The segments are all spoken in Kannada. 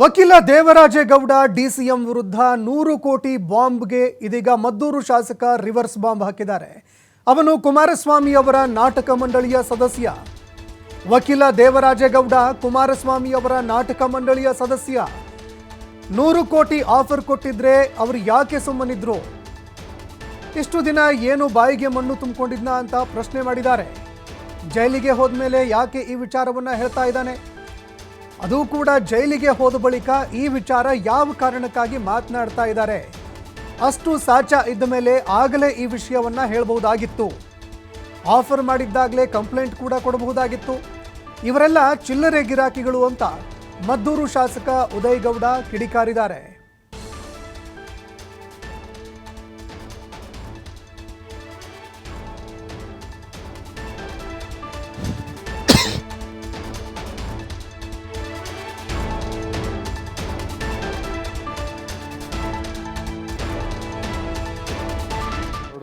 ವಕೀಲ ದೇವರಾಜೇಗೌಡ, ಡಿಸಿಎಂ ವಿರುದ್ಧ ನೂರು ಕೋಟಿ ಬಾಂಬ್ಗೆ ಇದೀಗ ಮದ್ದೂರು ಶಾಸಕ ರಿವರ್ಸ್ ಬಾಂಬ್ ಹಾಕಿದ್ದಾರೆ. ಅವನು ಕುಮಾರಸ್ವಾಮಿ ಅವರ ನಾಟಕ ಮಂಡಳಿಯ ಸದಸ್ಯ. ವಕೀಲ ದೇವರಾಜೇಗೌಡ, ಕುಮಾರಸ್ವಾಮಿ ಅವರ ನಾಟಕ ಮಂಡಳಿಯ ಸದಸ್ಯ. ನೂರು ಕೋಟಿ ಆಫರ್ ಕೊಟ್ಟಿದ್ರೆ ಅವರು ಯಾಕೆ ಸುಮ್ಮನಿದ್ರು? ಇಷ್ಟು ದಿನ ಏನು ಬಾಯಿಗೆ ಮಣ್ಣು ತುಂಬಿಕೊಂಡಿದ್ನ ಅಂತ ಪ್ರಶ್ನೆ ಮಾಡಿದ್ದಾರೆ. ಜೈಲಿಗೆ ಹೋದ್ಮೇಲೆ ಯಾಕೆ ಈ ವಿಚಾರವನ್ನ ಹೇಳ್ತಾ ಇದ್ದಾನೆ? ಅದು ಕೂಡ ಜೈಲಿಗೆ ಹೋದ ಬಳಿಕ ಈ ವಿಚಾರ ಯಾವ ಕಾರಣಕ್ಕಾಗಿ ಮಾತನಾಡ್ತಾ ಇದ್ದಾರೆ? ಅಷ್ಟು ಸಾಚ ಇದ್ದ ಮೇಲೆ ಆಗಲೇ ಈ ವಿಷಯವನ್ನ ಹೇಳಬಹುದಾಗಿತ್ತು. ಆಫರ್ ಮಾಡಿದ್ದಾಗಲೇ ಕಂಪ್ಲೇಂಟ್ ಕೂಡ ಕೊಡಬಹುದಾಗಿತ್ತು. ಇವರೆಲ್ಲ ಚಿಲ್ಲರೆ ಗಿರಾಕಿಗಳು ಅಂತ ಮದ್ದೂರು ಶಾಸಕ ಉದಯ್ ಗೌಡ ಕಿಡಿಕಾರಿದ್ದಾರೆ.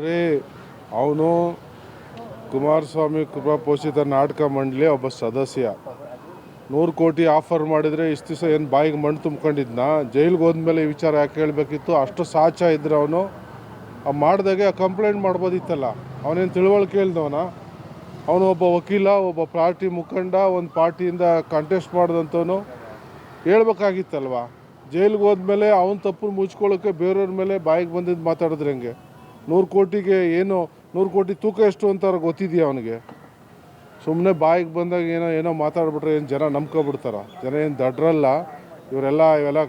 ನೋಡ್ರಿ ಅವನು ಕುಮಾರಸ್ವಾಮಿ ಕೃಪಾ ಪೋಷಿತ ನಾಟಕ ಮಂಡಳಿ ಒಬ್ಬ ಸದಸ್ಯ. ನೂರು ಕೋಟಿ ಆಫರ್ ಮಾಡಿದರೆ ಇಷ್ಟು ದಿವಸ ಏನು ಬಾಯಿಗೆ ಮಣ್ಣು ತುಂಬ್ಕೊಂಡಿದ್ನ? ಜೈಲಿಗೆ ಹೋದ್ಮೇಲೆ ಈ ವಿಚಾರ ಯಾಕೆ ಹೇಳಬೇಕಿತ್ತು? ಅಷ್ಟು ಸಾಚ ಇದ್ರೆ ಅವನು. ಮಾಡಿದಾಗೆ ಕಂಪ್ಲೇಂಟ್ ಮಾಡ್ಬೋದಿತ್ತಲ್ಲ. ಅವನೇನು ತಿಳುವಳಿಕೆ ಇಲ್ದವನ? ಅವನು ಒಬ್ಬ ವಕೀಲ, ಒಬ್ಬ ಪಾರ್ಟಿ ಮುಖಂಡ, ಒಂದು ಪಾರ್ಟಿಯಿಂದ ಕಂಟೆಸ್ಟ್ ಮಾಡಿದಂಥವನು. ಹೇಳ್ಬೇಕಾಗಿತ್ತಲ್ವ? ಜೈಲಿಗೆ ಹೋದ್ಮೇಲೆ ಅವನ ತಪ್ಪು ಮುಚ್ಕೊಳ್ಳೋಕ್ಕೆ ಬೇರೆಯವ್ರ ಮೇಲೆ ಬಾಯಿಗೆ ಬಂದಿದ್ದು ಮಾತಾಡಿದ್ರೆ ಹೆಂಗೆ? ನೂರು ಕೋಟಿಗೆ ಏನು ನೂರು ಕೋಟಿ ತೂಕ ಎಷ್ಟು ಅಂತ ಅವ್ರಿಗೆ ಗೊತ್ತಿದೆಯಾ ಅವನಿಗೆ? ಸುಮ್ಮನೆ ಬಾಯಿಗೆ ಬಂದಾಗ ಏನೋ ಏನೋ ಮಾತಾಡ್ಬಿಟ್ರೆ ಏನು ಜನ ನಂಬ್ಕೊಬಿಡ್ತಾರ? ಜನ ಏನು ದಡ್ರಲ್ಲ? ಇವರೆಲ್ಲ ಇವೆಲ್ಲ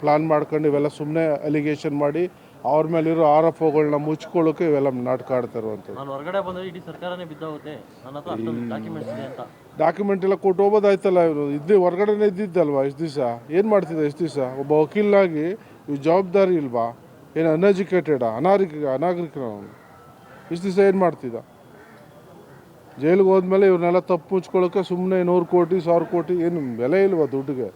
ಪ್ಲಾನ್ ಮಾಡ್ಕೊಂಡು ಇವೆಲ್ಲ ಸುಮ್ಮನೆ ಅಲಿಗೇಷನ್ ಮಾಡಿ ಅವ್ರ ಮೇಲಿರೋ ಆರೋಪಗಳನ್ನ ಮುಚ್ಕೊಳ್ಳೋಕೆ ಇವೆಲ್ಲ ನಾಟಕ ಆಡ್ತಾ ಇರುವಂಥದ್ದು ಡಾಕ್ಯುಮೆಂಟ್ ಎಲ್ಲ ಕೊಟ್ಟು ಹೋಗೋದಾಯ್ತಲ್ಲ ಇವರು. ಇದ್ದು ಹೊರಗಡೆನೇ ಇದ್ದಿದ್ದಲ್ವಾ? ಇಷ್ಟು ದಿವಸ? ಏನು ಮಾಡ್ತಿದ್ದ ಇಷ್ಟು ದಿವಸ? ಒಬ್ಬ ವಕೀಲಾಗಿ ಇವ್ ಜವಾಬ್ದಾರಿ ಇಲ್ವಾ? ಏನು ಅನ್ಎಜುಕೇಟೆಡ್ ಅನಾಗರಿಕ ಅನಾಗರಿಕ ದಿವಸ ಏನು ಮಾಡ್ತಿದ್ದ? ಜೈಲಿಗೆ ಹೋದ್ಮೇಲೆ ಇವ್ರನ್ನೆಲ್ಲ ತಪ್ಪು ಮುಚ್ಕೊಳ್ಳೋಕೆ ಸುಮ್ಮನೆ ನೂರು ಕೋಟಿ, ಸಾವಿರ ಕೋಟಿ, ಏನು ಬೆಲೆ ಇಲ್ವಾ ದುಡ್ಡಿಗೆ?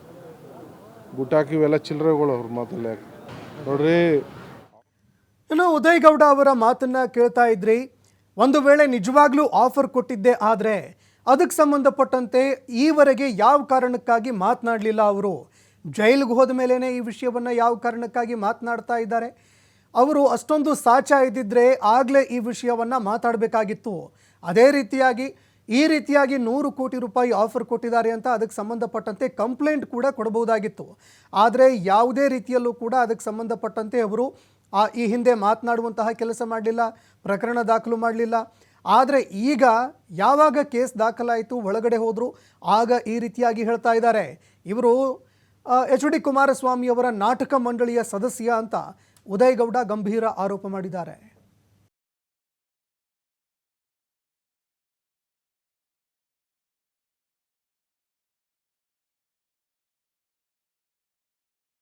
ಗುಟಾಕಿ ಇವೆಲ್ಲ ಚಿಲ್ಲರೆಗಳು ಅವ್ರ ಮಾತಲ್ಲೇ ನೋಡ್ರಿ. ಇನ್ನು ಉದಯ್ ಗೌಡ ಅವರ ಮಾತನ್ನ ಕೇಳ್ತಾ ಇದ್ರಿ. ಒಂದು ವೇಳೆ ನಿಜವಾಗ್ಲೂ ಆಫರ್ ಕೊಟ್ಟಿದ್ದೆ ಆದರೆ ಅದಕ್ಕೆ ಸಂಬಂಧಪಟ್ಟಂತೆ ಈವರೆಗೆ ಯಾವ ಕಾರಣಕ್ಕಾಗಿ ಮಾತನಾಡಲಿಲ್ಲ ಅವರು? ಜೈಲಿಗೆ ಹೋದ ಮೇಲೇ ಈ ವಿಷಯವನ್ನು ಯಾವ ಕಾರಣಕ್ಕಾಗಿ ಮಾತನಾಡ್ತಾ ಇದ್ದಾರೆ? ಅವರು ಅಷ್ಟೊಂದು ಸಾಚ ಇದ್ದಿದ್ದರೆ ಆಗಲೇ ಈ ವಿಷಯವನ್ನು ಮಾತಾಡಬೇಕಾಗಿತ್ತು. ಅದೇ ರೀತಿಯಾಗಿ, ಈ ರೀತಿಯಾಗಿ ನೂರು ಕೋಟಿ ರೂಪಾಯಿ ಆಫರ್ ಕೊಟ್ಟಿದ್ದಾರೆ ಅಂತ ಅದಕ್ಕೆ ಸಂಬಂಧಪಟ್ಟಂತೆ ಕಂಪ್ಲೇಂಟ್ ಕೂಡ ಕೊಡಬಹುದಾಗಿತ್ತು. ಆದರೆ ಯಾವುದೇ ರೀತಿಯಲ್ಲೂ ಕೂಡ ಅದಕ್ಕೆ ಸಂಬಂಧಪಟ್ಟಂತೆ ಅವರು ಆ, ಈ ಹಿಂದೆ ಮಾತನಾಡುವಂತಹ ಕೆಲಸ ಮಾಡಲಿಲ್ಲ, ಪ್ರಕರಣ ದಾಖಲು ಮಾಡಲಿಲ್ಲ. ಆದರೆ ಈಗ ಯಾವಾಗ ಕೇಸ್ ದಾಖಲಾಯಿತು, ಒಳಗಡೆ ಹೋದರು, ಆಗ ಈ ರೀತಿಯಾಗಿ ಹೇಳ್ತಾ ಇದ್ದಾರೆ. ಇವರು ಎಚ್ ಡಿ ಕುಮಾರಸ್ವಾಮಿ ಅವರ ನಾಟಕ ಮಂಡಳಿಯ ಸದಸ್ಯ ಅಂತ. ಉದಯ್ ಗೌಡ ಗಂಭೀರ ಆರೋಪ ಮಾಡಿದ್ದಾರೆ.